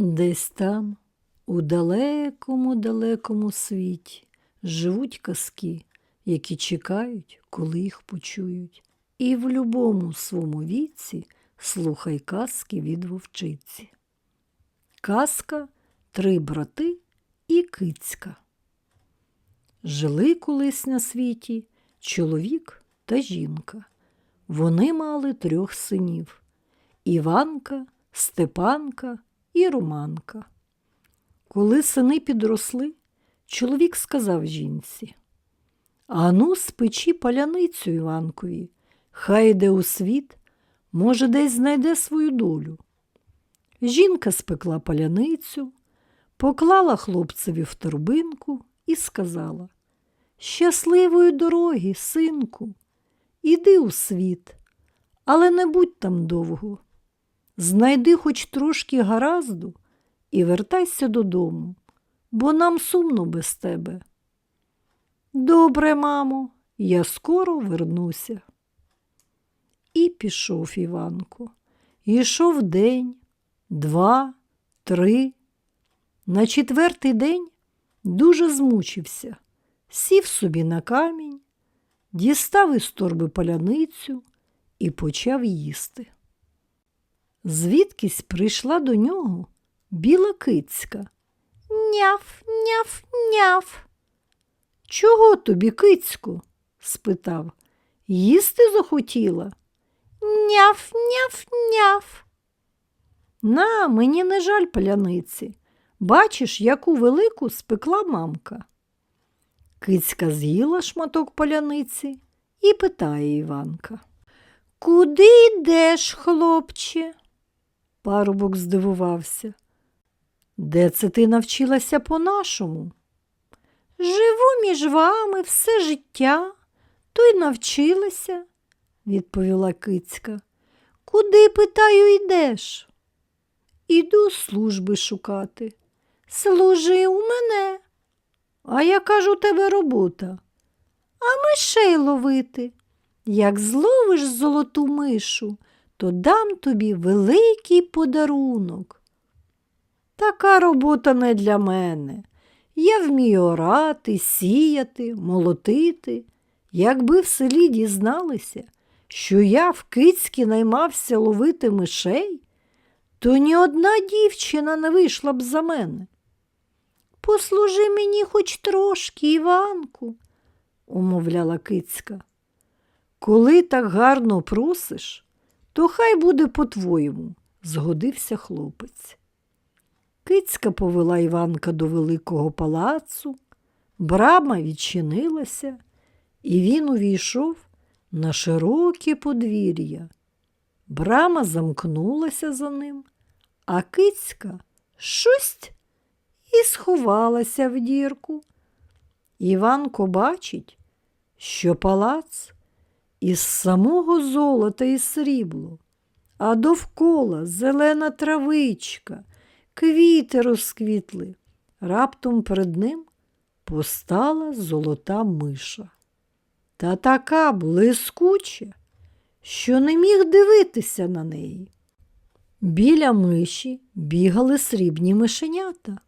Десь там, у далекому далекому світі, живуть казки, які чекають, коли їх почують. І в любому своєму віці слухай казки від вовчиці. Казка Три брати і кицька. Жили колись на світі чоловік та жінка. Вони мали трьох синів Іванка, Степанка і Романка. Коли сини підросли, чоловік сказав жінці Ану, спечи паляницю Іванкові, хай йде у світ, може, десь знайде свою долю. Жінка спекла паляницю, поклала хлопцеві в торбинку і сказала Щасливої дороги, синку, іди у світ, але не будь там довго. Знайди хоч трошки гаразду і вертайся додому, бо нам сумно без тебе. Добре, мамо, я скоро вернуся. І пішов Іванко. Йшов день, два, три. На четвертий день дуже змучився, сів собі на камінь, дістав із торби паляницю і почав їсти. Звідкись прийшла до нього біла кицька. Няв. Чого тобі, кицьку? спитав. Їсти захотіла? Няв. На, мені не жаль паляниці. Бачиш, яку велику спекла мамка. Кицька з'їла шматок паляниці і питає Іванка. Куди йдеш, хлопче? Парубок здивувався. Де це ти навчилася по-нашому? Живу між вами все життя, то й навчилася, відповіла кицька. Куди, питаю, йдеш? Іду служби шукати. Служи у мене. А яка ж у тебе робота? А мишей ловити. Як зловиш золоту мишу, то дам тобі великий подарунок. Така робота не для мене. Я вмію орати, сіяти, молотити. Якби в селі дізналися, що я в кицькі наймався ловити мишей, то ні одна дівчина не вийшла б за мене. Послужи мені хоч трошки, Іванку, умовляла кицька. Коли так гарно просиш, то хай буде по-твоєму, згодився хлопець. Кицька повела Іванка до великого палацу, брама відчинилася, і він увійшов на широке подвір'я. Брама замкнулася за ним, а кицька щось і сховалася в дірку. Іванко бачить, що палац із самого золота і срібло, а довкола зелена травичка, квіти розквітли. Раптом перед ним постала золота миша. Та така блискуча, що не міг дивитися на неї. Біля миші бігали срібні мишенята.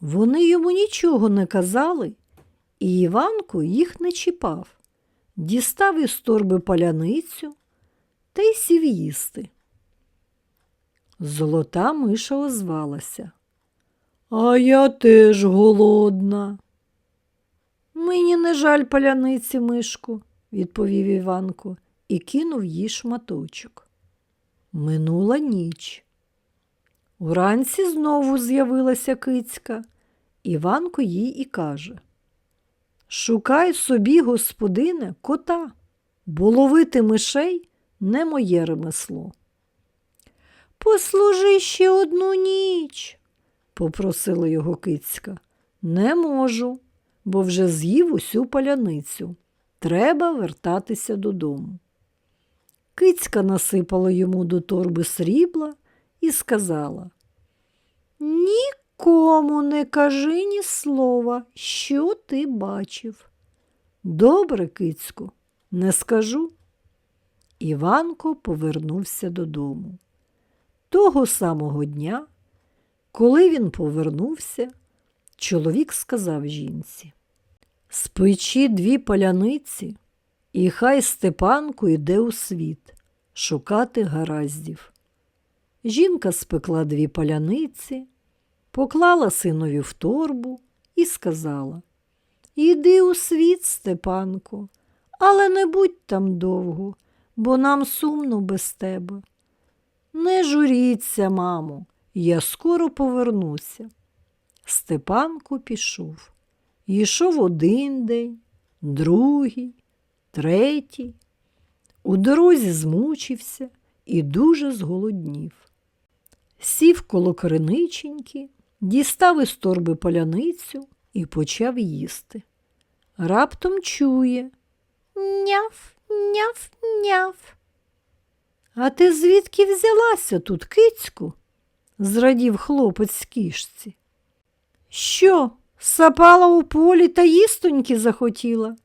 Вони йому нічого не казали, і Іванко їх не чіпав, дістав із торби паляницю та й сів їсти. Золота миша озвалася. А я теж голодна. Мені не жаль паляниці, мишку, відповів Іванко і кинув їй шматочок. Минула ніч. Уранці знову з'явилася кицька. Іванко їй і каже Шукай собі, господине, кота, бо ловити мишей не моє ремесло. Послужи ще одну ніч, попросила його кицька. Не можу, бо вже з'їв усю паляницю. Треба вертатися додому. Кицька насипала йому до торби срібла і сказала Нікому не кажи ні слова, що ти бачив. Добре, кицьку, не скажу. Іванко повернувся додому. Того самого дня Коли він повернувся, чоловік сказав жінці Спечи дві паляниці, і хай Степанко йде у світ шукати гараздів. Жінка спекла дві паляниці, поклала синові в торбу і сказала Іди у світ, Степанко, але не будь там довго, бо нам сумно без тебе. Не журіться, мамо, я скоро повернуся. Степанко пішов. Йшов один день, другий, третій. У дорозі змучився і дуже зголоднів. Сів коло криниченьки, дістав із торби паляницю і почав їсти. Раптом чує Няв, няв, няв. А ти звідки взялася тут, кицьку? зрадів хлопець з кішці. Що, сапала у полі та їстоньки захотіла?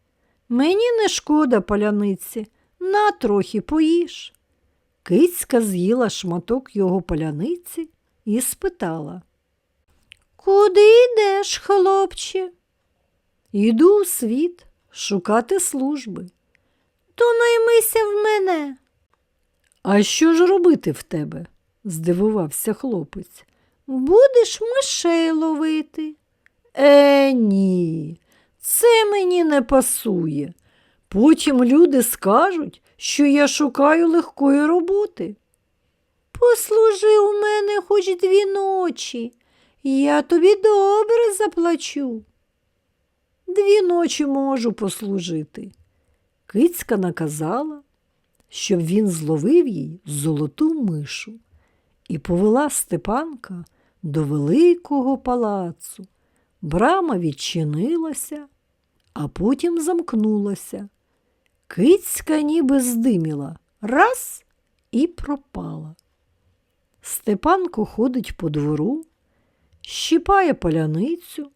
Мені не шкода паляниці, на трохи поїж. Кицька з'їла шматок його паляниці і спитала. Куди йдеш, хлопче? Іду у світ шукати служби. То наймися в мене. А що ж робити в тебе? здивувався хлопець. Будеш мишей ловити. Е, ні, це мені не пасує. Потім люди скажуть, що я шукаю легкої роботи. Послужи у мене хоч дві ночі, я тобі добре заплачу. Дві ночі можу послужити. Кицька наказала, щоб він зловив їй золоту мишу і повела Степанка до великого палацу. Брама відчинилася, а потім замкнулася. Кицька ніби здиміла раз і пропала. Степанко ходить по двору, щіпає паляницю,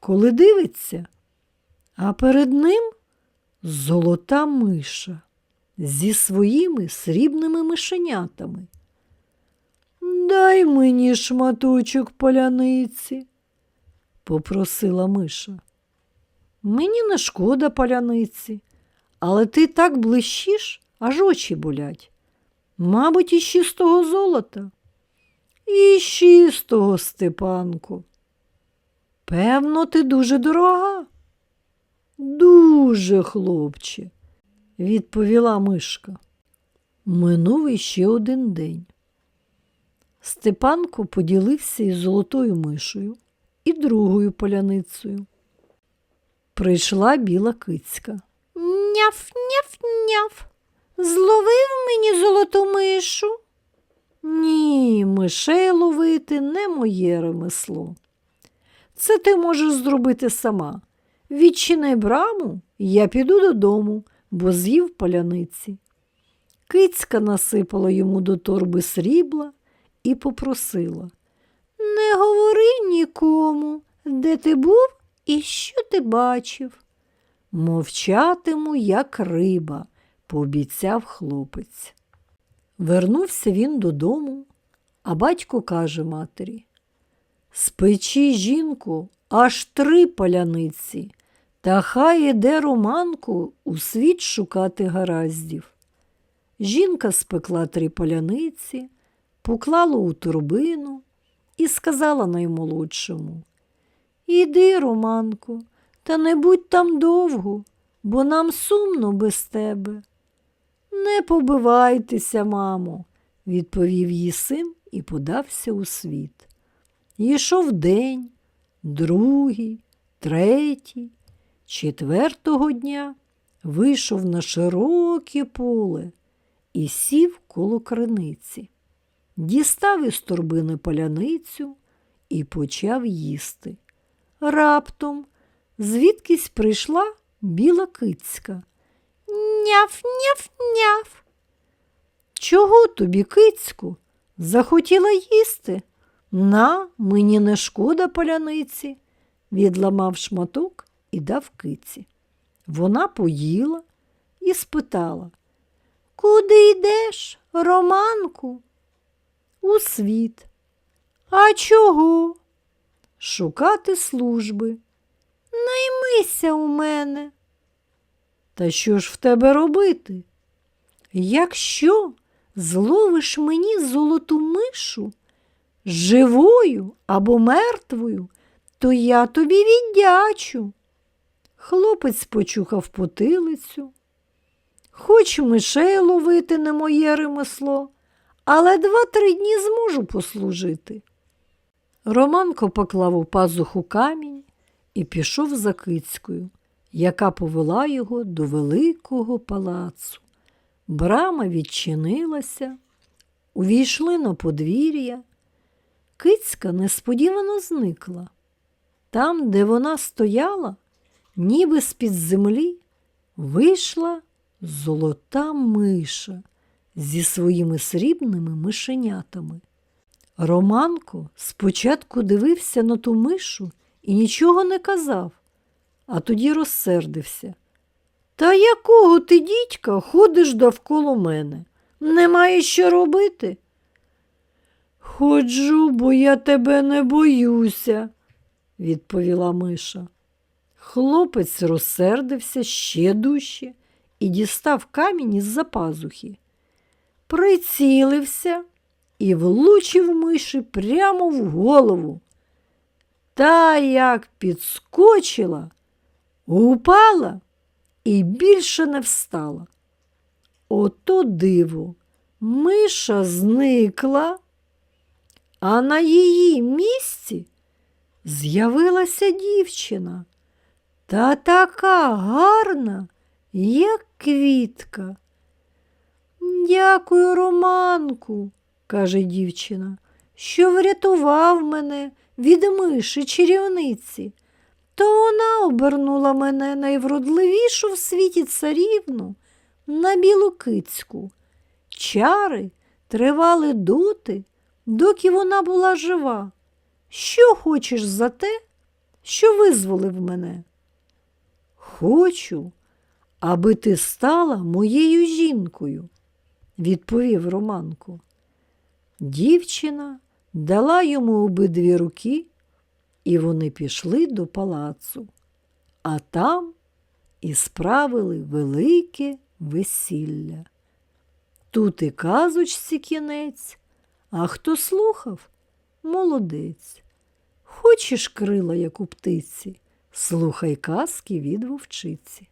коли дивиться, а перед ним золота миша зі своїми срібними мишенятами. Дай мені шматочок паляниці, попросила миша. Мені не шкода паляниці, але ти так блищиш, аж очі болять. Мабуть, із чистого золота. І чистого, Степанку. Певно, ти дуже дорога. Дуже, хлопче, відповіла мишка. Минув іще один день. Степанко поділився із золотою мишею і другою поляницею. Прийшла біла кицька. Няф, няф, няф. Зловив мені золоту мишу. Ні, мишей ловити не моє ремесло. Це ти можеш зробити сама. Відчини браму, я піду додому, бо з'їв паляниці. Кицька насипала йому до торби срібла і попросила Не говори нікому, де ти був і що ти бачив. Мовчатиму, як риба, пообіцяв хлопець. Вернувся він додому, а батько каже матері Спечи, жінку, аж три паляниці, та хай іде романку у світ шукати гараздів. Жінка спекла три паляниці, поклала у турбину і сказала наймолодшому Іди, Романку, та не будь там довго, бо нам сумно без тебе. Не побивайтеся, мамо, відповів її син і подався у світ. Йшов день, другий, третій, четвертого дня вийшов на широке поле і сів коло криниці. Дістав із торбини паляницю і почав їсти. Раптом звідкись прийшла біла кицька. Няф. Чого тобі, кицьку? Захотіла їсти? На, мені не шкода паляниці, відламав шматок і дав киці. Вона поїла і спитала Куди йдеш, Романку? У світ. А чого? Шукати служби. Наймися у мене. Та що ж в тебе робити? Якщо зловиш мені золоту мишу, живою або мертвою, то я тобі віддячу. Хлопець почухав потилицю. Хоч мишей ловити не моє ремесло, але два-три дні зможу послужити. Романко поклав у пазуху камінь і пішов за кицькою, яка повела його до великого палацу. Брама відчинилася, увійшли на подвір'я. Кицька несподівано зникла. Там, де вона стояла, ніби з-під землі, вийшла золота миша зі своїми срібними мишенятами. Романко спочатку дивився на ту мишу і нічого не казав, а тоді розсердився. Та якого ти, дідька, ходиш довкола мене? Немає що робити? Ходжу, бо я тебе не боюся, відповіла миша. Хлопець розсердився ще дужче і дістав камінь із-за пазухи. Прицілився і влучив миші прямо в голову. Та як підскочила, упала і більше не встала. Ото диво, миша зникла, а на її місці з'явилася дівчина. Та така гарна, як квітка. Дякую, Романку, каже дівчина, що врятував мене від миші чарівниці. То вона обернула мене найвродливішу в світі царівну на білу кицьку. Чари тривали доти, доки вона була жива. Що хочеш за те, що визволив мене? Хочу, аби ти стала моєю жінкою, відповів Романко. Дівчина дала йому обидві руки, і вони пішли до палацу, а там і справили велике весілля. Тут і казочці кінець, а хто слухав молодець. Хочеш крила, як у птиці, слухай казки від вовчиці.